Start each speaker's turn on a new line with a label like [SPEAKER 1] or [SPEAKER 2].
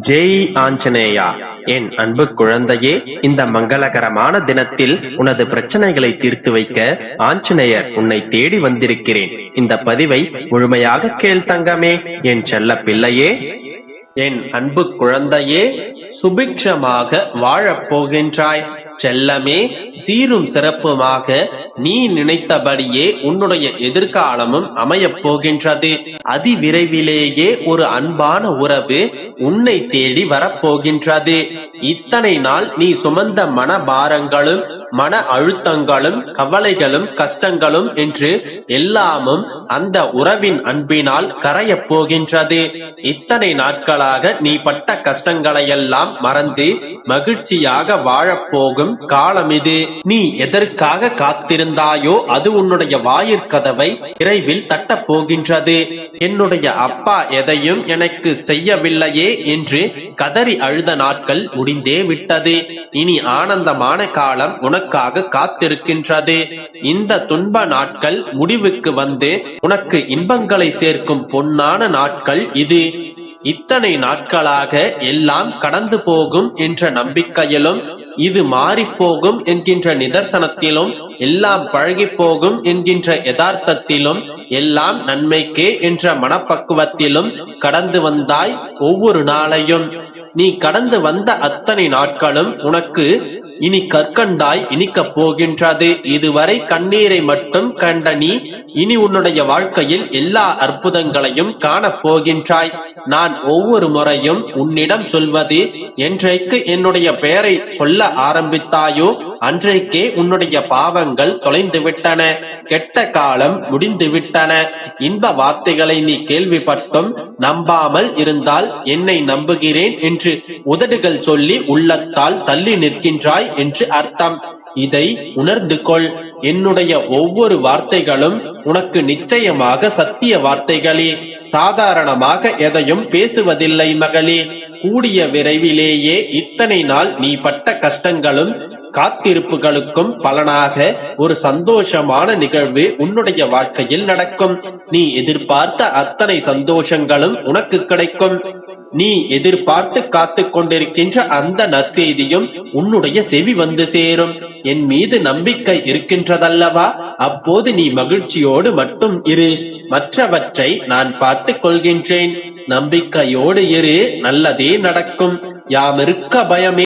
[SPEAKER 1] ஜெய் ஆஞ்சநேயா என் அன்பு குழந்தையே இந்த மங்களகரமான தினத்தில் உனது பிரச்சனைகளை தீர்த்து வைக்க ஆஞ்சநேயர் உன்னை தேடி வந்திருக்கிறேன். இந்த பதிவை முழுமையாக கேள் தங்கமே என் செல்ல பிள்ளையே. என் அன்பு குழந்தையே சுபிக்ஷமாக வாழப் போகின்றாய். செல்லமே சீரும் சிறப்புமாக நீ நினைத்தபடியே உன்னுடைய எதிர்காலமும் அமையப் போகின்றது. அதிவிரைவிலேயே ஒரு அன்பான உறவு உன்னை தேடி வரப்போகின்றது. இத்தனை நாள் நீ சுமந்த மனபாரங்களும் மன அழுத்தங்களும் கவலைகளும் கஷ்டங்களும் என்று எல்லாமும் அந்த உறவின் அன்பினால் கரையப் போகின்றது. இத்தனை நாட்களாக நீ பட்ட கஷ்டங்களையெல்லாம் மறந்து மகிழ்ச்சியாக வாழப்போகும் காலம் இது. நீ எதற்காக காத்திருந்தாயோ அது உன்னுடைய வாயிற்கதவை விரைவில் தட்டப் போகின்றது. என்னுடைய அப்பா எதையும் எனக்கு செய்யவில்லையே என்று கதறி அழுத நாட்கள் முடிந்தே விட்டது. இனி ஆனந்தமான காலம் உனக்கு உனக்காக காத்திருக்கின்றது. இந்த துன்ப நாட்கள் முடிவுக்கு வந்து உனக்கு இன்பங்களை சேர்க்கும் பொன்னான நாட்கள் இது. இத்தனை நாட்களாக எல்லாம் கடந்து போகும் என்ற நம்பிக்கையிலும் இது மாறிப் போகும் என்கின்ற நிதர்சனத்திலும் எல்லாம் பழகி போகும் என்கின்ற யதார்த்தத்திலும் எல்லாம் நன்மைக்கே என்ற மனப்பக்குவத்திலும் கடந்து வந்தாய் ஒவ்வொரு நாளையும். நீ கடந்து வந்த அத்தனை நாட்களும் உனக்கு இனி கற்கண்டாய் இனிக்கப் போகின்றது. இதுவரை கண்ணீரை மட்டும் கண்ட நீ இனி உன்னுடைய வாழ்க்கையில் எல்லா அற்புதங்களையும் காணப் போகின்றாய் நான் ஒவ்வொரு முறையும் உன்னிடம் சொல்வது என்றைக்கு என்னுடைய பெயரை சொல்ல ஆரம்பித்தாயோ அன்றைக்கே உன்னுடைய பாவங்கள் தொலைந்து விட்டன கெட்ட காலம் முடிந்து விட்டன இன்ப வார்த்தைகளை நீ கேள்விப்பட்டும் நம்பாமல் இருந்தால் என்னை நம்புகிறேன் என்று உதடுகள் சொல்லி உள்ளத்தால் தள்ளி நிற்கின்றாய் என்று அர்த்தம். இதை உணர்ந்து கொள். என்னுடைய ஒவ்வொரு வார்த்தைகளும் உனக்கு நிச்சயமாக சத்திய வார்த்தைகளே. சாதாரணமாக எதையும் பேசுவதில்லை மகளே. கூடிய விரைவிலேயே இத்தனை நாள் நீ பட்ட கஷ்டங்களும் காத்திருப்புகளுக்கும் பலனாக ஒரு சந்தோஷமான நிகழ்வு உன்னுடைய வாழ்க்கையில் நடக்கும். நீ எதிர்பார்த்த அத்தனை சந்தோஷங்களும் உனக்கு கிடைக்கும். நீ எதிர்பார்த்து காத்து கொண்டிருக்கின்ற அந்த நற்செய்தியும் உன்னுடைய செவி வந்து சேரும். என் மீது நம்பிக்கை இருக்கின்றதல்லவா? அப்போது நீ மகிழ்ச்சியோடு மட்டும் இரு. மற்றவற்றை நான் பார்த்து கொள்கின்றேன். நம்பிக்கையோடு இரு. நல்லதே நடக்கும். யாமிருக்க பயமே